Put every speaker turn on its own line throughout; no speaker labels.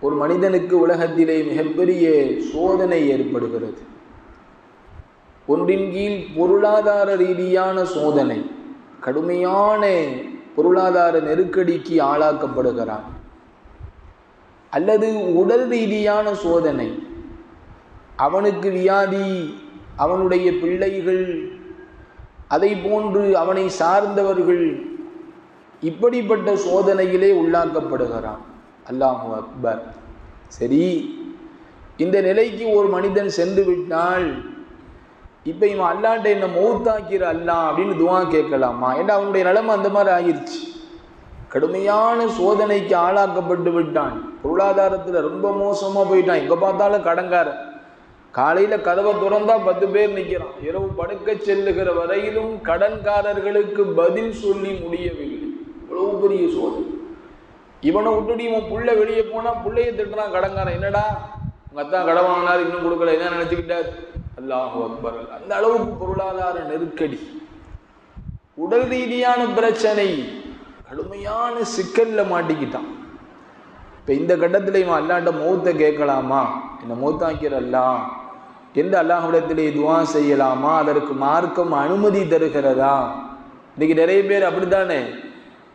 ஒரு மனிதனுக்கு உலகத்திலே மிகப்பெரிய சோதனை ஏற்படுகிறது. ஒன்றின் கீழ் பொருளாதார ரீதியான சோதனை கடுமையான பொருளாதார நெருக்கடிக்கு ஆளாக்கப்படுகிறான். அல்லது உடல் ரீதியான சோதனை அவனுக்கு வியாதி அவனுடைய பிள்ளைகள் அதை போன்று அவனை சார்ந்தவர்கள் இப்படிப்பட்ட சோதனையிலே உள்ளாக்கப்படுகிறான். அல்லாஹு அக்பர். சரி இந்த நிலைக்கு ஒரு மனிதன் சென்று விட்டால் இப்போ இவன் அல்லாட்ட என்ன மௌத்தாக்கிற அல்லா அப்படின்னு துவா கேட்கலாமா? ஏன்னா அவனுடைய நிலைமை அந்த மாதிரி ஆகிருச்சு? கடுமையான சோதனைக்கு ஆளாக்கப்பட்டு விட்டான். பொருளாதாரத்தில் ரொம்ப மோசமாக போயிட்டான். எங்கே பார்த்தாலும் கடங்காரன். காலையில் கதவை திறந்தா பத்து பேர் நிற்கிறான் இரவு படுக்க செல்லுகிற வரையிலும் கடன்காரர்களுக்கு பதில் சொல்லி முடியவில்லை. இவ்வளவு பெரிய சோதனை. இவனை விட்டுட்டு இவன் புள்ள வெளியே போனா புள்ளையை திட்டுறான் கடங்காரன். என்னடா? உங்க அத்தான் கடன் வாங்கினார் இன்னும் கொடுக்கல. என்ன நினைச்சுக்கிட்டார்? அல்லாஹ் அக்பர். அந்த அளவுக்கு பொருளாதார நெருக்கடி. உடல் ரீதியான பிரச்சனை. கடுமையான சிக்கல்ல மாட்டிக்கிட்டான். இப்ப இந்த கட்டத்தில் இவன் அல்லாண்ட மௌத்தை கேட்கலாமா? என்ன மௌத்தாக்கிறல்லா எந்த அல்லாஹிடத்திலே துவா செய்யலாமா? அதற்கு மார்க்கம் அனுமதி தருகிறதா? இன்னைக்கு நிறைய பேர் அப்படித்தானே?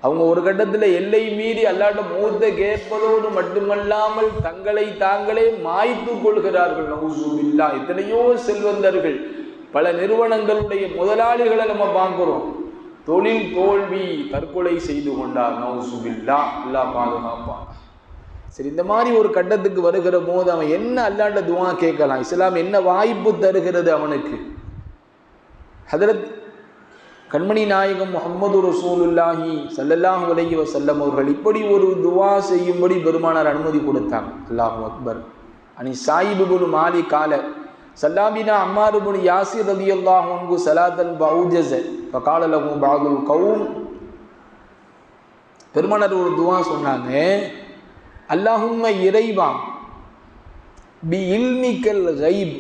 அவங்க ஒரு கட்டத்தில் எல்லை மீறி அல்லாட்ட மூத்த கேட்பதோடு மட்டுமல்லாமல் தங்களை தாங்களே மாய்த்து கொள்கிறார்கள். நவுசுபில்லா எத்தனையோ செல்வந்தர்கள் பல நிறுவனங்களுடைய முதலாளிகளை நம்ம பார்க்குறோம். தொழில் தோல்வி தற்கொலை செய்து கொண்டார். நவுசுபில்லா அல்லா பாதுகாப்பான். சரி இந்த மாதிரி ஒரு கட்டத்துக்கு வருகிற போது அவன் என்ன அல்லாண்ட துவா கேட்கலாம்? இஸ்லாம் என்ன வாய்ப்பு தருகிறது அவனுக்கு? ஹதரத் கண்மணி நாயகம் முகமது ரசூலுல்லாஹி சல்லல்லாஹு அலைஹி வசல்லம் அவர்கள் இப்படி ஒரு துவா செய்யும்படி பெருமானார் அனுமதி கொடுத்தாங்க. அல்லாஹு அக்பர். அனி சாயிபுபுல் மாலி கால சல்லாபினா அம்மாருபுன் யாசிர் ரதி அல்லாஹ் அன்பு சலாதன் பவுஜஸ் ஃபகால பாகுல் கவும் பெருமானார் ஒரு துவா சொன்னாங்க அல்லாஹும்ம இறைவா பி இல்மிக்கல் ரைப்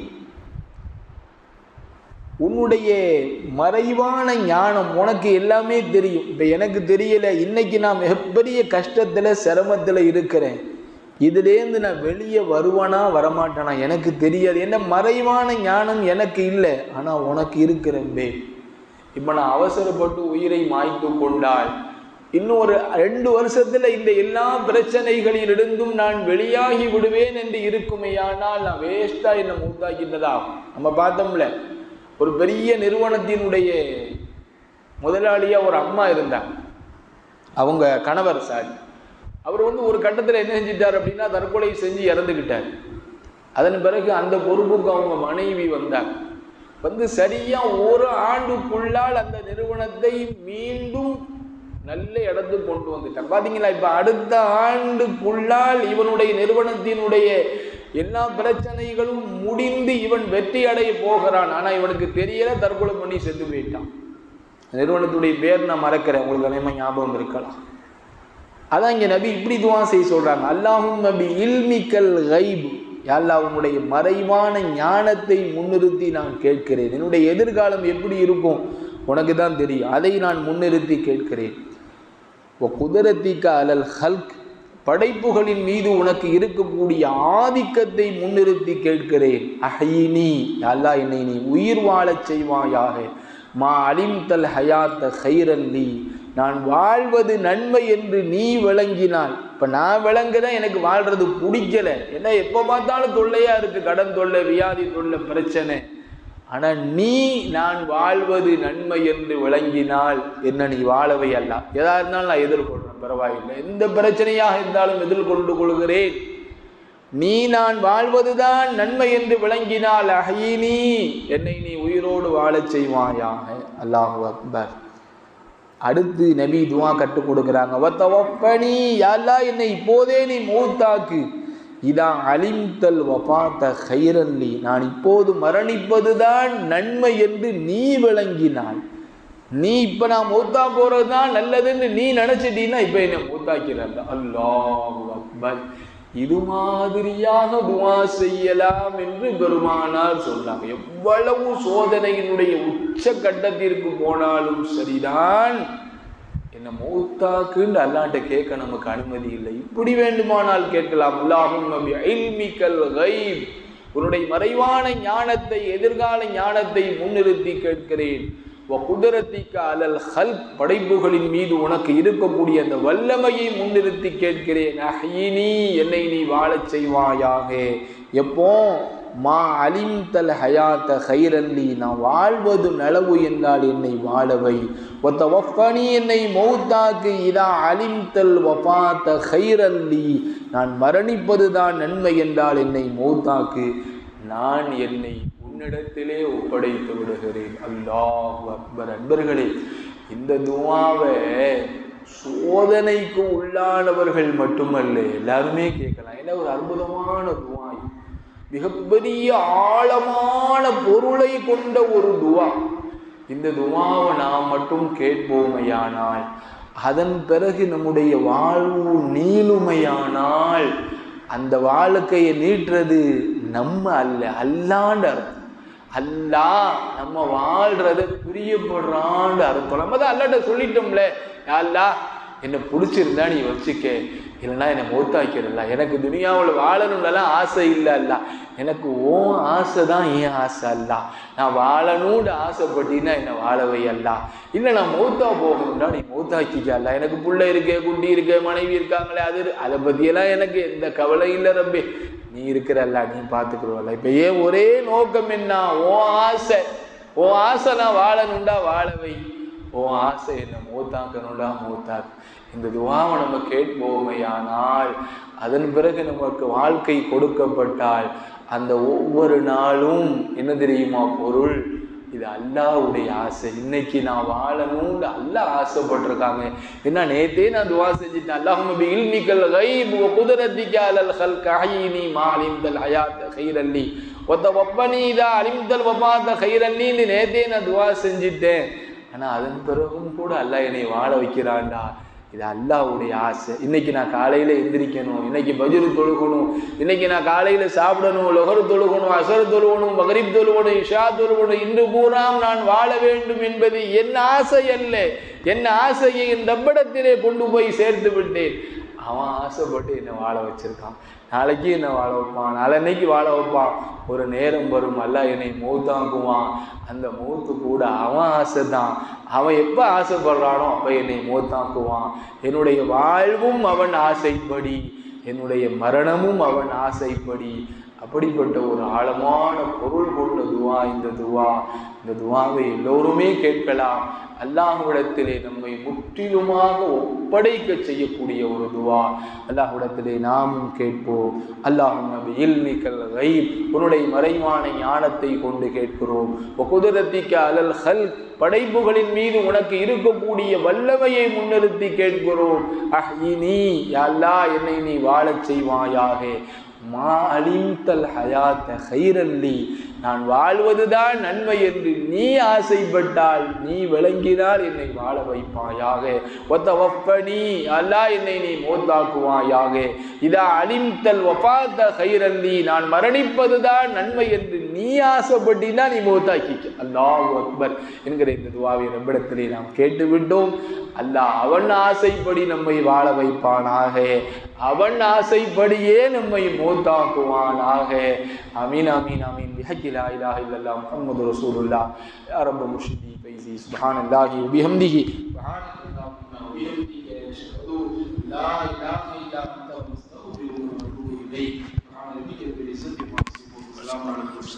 உன்னுடைய மறைவான ஞானம் உனக்கு எல்லாமே தெரியும். இப்போ எனக்கு தெரியலை இன்னைக்கு நான் மிகப்பெரிய கஷ்டத்தில் சிரமத்தில் இருக்கிறேன். இதுலேருந்து நான் வெளியே வருவானா வரமாட்டானா எனக்கு தெரியாது. என்ன மறைவான ஞானம் எனக்கு இல்லை. ஆனால் உனக்கு இருக்கிறம்பே இப்போ நான் அவசரப்பட்டு உயிரை மாய்த்து கொண்டால் இன்னும் ஒரு ரெண்டு வருஷத்தில் இந்த எல்லா பிரச்சனைகளிலிருந்தும் நான் வெளியாகி விடுவேன் என்று இருக்குமேயானால் நான் வேஸ்ட்டாக என்னை மூத்தாக்கிட்டதா? நம்ம பார்த்தோம்ல. ஒரு பெரிய நிறுவனத்தினுடைய முதலாளியாக ஒரு அம்மா இருந்தாங்க. அவங்க கணவர் சாரி. அவர் வந்து ஒரு கட்டத்தில் என்ன செஞ்சிட்டார் அப்படின்னா தற்கொலை செஞ்சு இறந்துக்கிட்டார் அதன் பிறகு அந்த பொறுப்புக்கு அவங்க மனைவி வந்தாங்க. வந்து சரியாக ஒரு ஆண்டுக்குள்ளால் அந்த நிறுவனத்தை மீண்டும் நல்ல இடத்துக்கு கொண்டு வந்துட்டாங்க. பார்த்தீங்களா இப்போ அடுத்த ஆண்டுக்குள்ளால் இவனுடைய நிறுவனத்தினுடைய எல்லா பிரச்சனைகளும் முடிந்து இவன் வெற்றி அடைய போகிறான். ஆனால் இவனுக்கு தெரியல தற்கொலை பண்ணி செத்து போயிட்டான். நிறுவனத்துடைய பேர் நான் மறக்கிறேன். உங்களுக்கு அதே மாதிரி ஞாபகம் இருக்கலாம். அதான் இங்கே நபி இப்படி துவா செய்ய சொல்கிறாங்க அல்லாஹும் நபி இல்மிக்கல் ஹைப் யாழ்லா உன்னுடைய மறைவான ஞானத்தை முன்னிறுத்தி நான் கேட்கிறேன். என்னுடைய எதிர்காலம் எப்படி இருக்கும்? உனக்கு தான் தெரியும். அதை நான் முன்னிறுத்தி கேட்கிறேன். குதிரத்திக்க அலல் ஹல்க். படைப்புகளின் மீது உனக்கு இருக்கக்கூடிய ஆதிக்கத்தை முன்னிறுத்தி கேட்கிறேன். அஹினி அல்லா என்னை நீ உயிர் வாழச் செய்வாயாக. மா அலிம் தல் ஹயாத்த ஹைரல்லி நான் வாழ்வது நன்மை என்று நீ விளங்கினால். இப்போ நான் விளங்குதான் எனக்கு வாழ்றது பிடிக்கல. ஏன்னா எப்போ பார்த்தாலும் தொல்லையாக இருக்குது கடன் தொல்லை வியாதி தொல்லை பிரச்சனை. ஆனால் நீ நான் வாழ்வது நன்மை என்று விளங்கினால் என்ன நீ வாழவை அல்ல. எதா இருந்தாலும் நான் எதிர்கொள்றேன் பரவாயில்லை. எந்த பிரச்சனையாக இருந்தாலும் எதிர்கொண்டு கொள்கிறேன்? நீ நான் வாழ்வதுதான் நன்மை என்று விளங்கினால் அஹீனி என்னை நீ உயிரோடு வாழச் செய்வாயாக. அல்லாஹு அக்பர். அடுத்து நபி துவா கற்றுக் கொடுக்குறாங்க. என்னை இப்போதே நீ மூத்தாக்கு. இதா அலிம்தல் வபாத்த ஹைரல்லி நான் இப்போது மரணிப்பதுதான் நன்மை என்று நீ விளங்கினாள் நீ இப்ப நான் மூத்தா போறது தான் நல்லதுன்னு நீ நினைச்சிட்டீன்னா இப்ப என்ன மூத்தாக்கிறல்ல அல்லாஹ் அக்பர். இது மாதிரியாக துவா செய்யலாம் என்று பெருமானார் சொன்னாங்க. எவ்வளவு சோதனையினுடைய உச்ச கட்டத்திற்கு போனாலும் சரிதான். என்ன மௌத்தாக்குன்னு அல்லாட்ட கேட்க நமக்கு அனுமதி இல்லை. இப்படி வேண்டுமானால் கேட்கலாம். அல்லாஹும் நபி ஐல்மிக்கல் உன்னுடைய மறைவான ஞானத்தை எதிர்கால ஞானத்தை முன்னிறுத்தி கேட்கிறேன். குதிரத்திக்கு அலல் ஹல் படைப்புகளின் மீது உனக்கு இருக்கக்கூடிய அந்த வல்லமையை முன்னிறுத்தி கேட்கிறேன். அஹினி என்னை நீ வாழச் செய்வாயாக. எப்போ? மா அலிம் தல் ஹயாத்த ஹைரல்லி நான் வாழ்வது நலவு என்றால் என்னை வாழவை. ஒத்த வஃபனி என்னை மௌத்தாக்கு இதா அலிம் தல் வபாத்த ஹைரல்லி நான் மரணிப்பது தான் நன்மை என்றால் என்னை மௌத்தாக்கு. நான் என்னை உன்னிடத்திலே ஒப்படைத்து விடுகிறேன். அல்லாஹ் அக்பர். அன்பர்களே இந்த துவாவை சோதனைக்கு உள்ளானவர்கள் மட்டுமல்ல எல்லாருமே கேட்கலாம். என்ன ஒரு அற்புதமான துவா மிகப்பெரிய ஆழமான பொருளை கொண்ட ஒரு துவா. இந்த துவாவை நாம் மட்டும் கேட்போமையானால் அதன் பிறகு நம்முடைய வாழ்வு நீளுமையானால் அந்த வாழ்க்கையை நீட்டுறது நம்ம அல்ல அல்லாண்ட அர்த்தம். அல்லா நம்ம வாழ்றத பிரியப்படுறான்னு அர்த்தம். நம்ம தான் அல்லாட்ட சொல்லிட்டோம்ல "யா என்னை பிடிச்சிருந்தா நீ வச்சுக்க. இல்லைன்னா என்னை மௌத்தாக்கிறல்ல எனக்கு துனியாவில் வாழணும்லாம் ஆசை இல்லை அல்ல எனக்கு ஓ ஆசை தான் ஏன் ஆசை அல்ல. நான் வாழணும்னு ஆசைப்பட்டீங்கன்னா என்னை வாழவை அல்ல. இல்லை நான் மௌத்தா போகணும்னா நீ மௌத்தாக்கிக்க அல்ல. எனக்கு பிள்ளை இருக்கே குட்டி இருக்கே மனைவி இருக்காங்களே அது அதை பற்றியெல்லாம் எனக்கு எந்த கவலை இல்லை ரம்பி நீ இருக்கிறல்ல நீ பார்த்துக்கிறவல்ல இப்போ ஏன் ஒரே நோக்கம் என்ன? ஓ ஆசை. ஓ ஆசை நான் வாழணும்டா வாழவை. ஓ ஆசை என்ன? மூத்தாக்கணும்டா மூத்தாக்கு இந்த துவாவை நம்ம கேட்போமையானால் அதன் பிறகு நமக்கு வாழ்க்கை கொடுக்கப்பட்டால் அந்த ஒவ்வொரு நாளும் என்ன தெரியுமா பொருள்? இது அல்லாவுடைய ஆசை. இன்னைக்கு நான் வாழணும்னு அல்லா ஆசைப்பட்டிருக்காங்க. என்ன நேத்தே நான் துவா செஞ்சுட்டேன். அல்லாஹும் இல்மிக்கல் கைப் வ குதிரத்திக்க மா அலிம்தல் ஹயாத்த கைரல்லி ஒத்த ஒப்பனி இதா அலிம்தல் ஒப்பாத்த கைரல்லின்னு நேத்தே நான் துவா செஞ்சுட்டேன். ஆனால் அதன் பிறகும் கூட அல்லாஹ் என்னை வாழ வைக்கிறான்டா. இது அல்லாவுடைய ஆசை. இன்னைக்கு நான் காலையில் எந்திரிக்கணும் இன்னைக்கு பஜ்ரு தொழுகணும் இன்னைக்கு நான் காலையில் சாப்பிடணும் லொஹரு தொழுகணும் அசர் தொழுகணும் மகரிப் தொழுகணும் இஷா தொழுகணும் இன்று பூராம் நான் வாழ வேண்டும் என்பது என் ஆசை அல்ல. என் ஆசையை இந்த ரப்பிடத்திலே கொண்டு போய் சேர்த்து விட்டேன். அவன் ஆசைப்பட்டு என்னை வாழ வச்சிருக்கான். நாளைக்கு என்னை வாழ வைப்பான்? நாளன்னைக்கு வாழ வைப்பான். ஒரு நேரம் வரும். அல்ல என்னை மூத்தாக்குவான். அந்த மௌத்து கூட அவன் ஆசை தான் அவன் எப்போ ஆசைப்படுறானோ அப்போ என்னை மூத்தாக்குவான். என்னுடைய வாழ்வும் அவன் ஆசைப்படி. என்னுடைய மரணமும் அவன் ஆசைப்படி. அப்படிப்பட்ட ஒரு ஆழமான பொருள் கொண்ட துவா இந்த துவா. இந்த துவாவை எல்லோருமே கேட்கலாம். அல்லாஹுடத்திலே நம்மை முற்றிலுமாக ஒப்படைக்க செய்யக்கூடிய ஒரு துவா. அல்லாஹுடத்திலே நாமும் கேட்போம். அல்லாஹ் நபி இல்மிக்கல் கைப் உன்னுடைய மறைவான ஞானத்தை கொண்டு கேட்கிறோம். குதிரத்திக்க அலல் ஹல் படைப்புகளின் மீது உனக்கு இருக்கக்கூடிய வல்லமையை முன்னிறுத்தி கேட்கிறோம். அஹ் யா அல்லாஹ் என்னை நீ வாழச் செய்வாயாக. மா அலிம்தல் ஹயாத்த ஹைரல்லி நான் வாழ்வதுதான் நன்மை என்று நீ ஆசைப்பட்டால் நீ விளங்கினால் என்னை வாழ வைப்பாயாக. ஒத்த வப்பனி அல்லா என்னை நீ மோத்தாக்குவாயாக. இதா அலிம்தல் ஒப்பாத்த கைரந்தி நான் மரணிப்பதுதான் நன்மை என்று நீ ஆசைப்பட்டினா நீ மௌத்தாக்கிக்க அல்லாஹ் அக்பர் என்கிற இந்த துவாவை நம்மிடத்திலே நாம் கேட்டுவிட்டோம் அல்லாஹ் அவன் ஆசைப்படி நம்மை வாழ வைப்பானாக அவன் ஆசைப்படியே நம்மை மூத்தாக்குவானாக அமீன் அமீன் அமீன் بحق لا إله إلا الله محمد رسول الله يا رب مرشدي فيزي سبحان الله وبحمده سبحان الله وبحمده أشهد لا إله إلا أنت مستغفر ونتوب إليك سبحان ربك رب العزة عما يصفون والسلام على المرسلين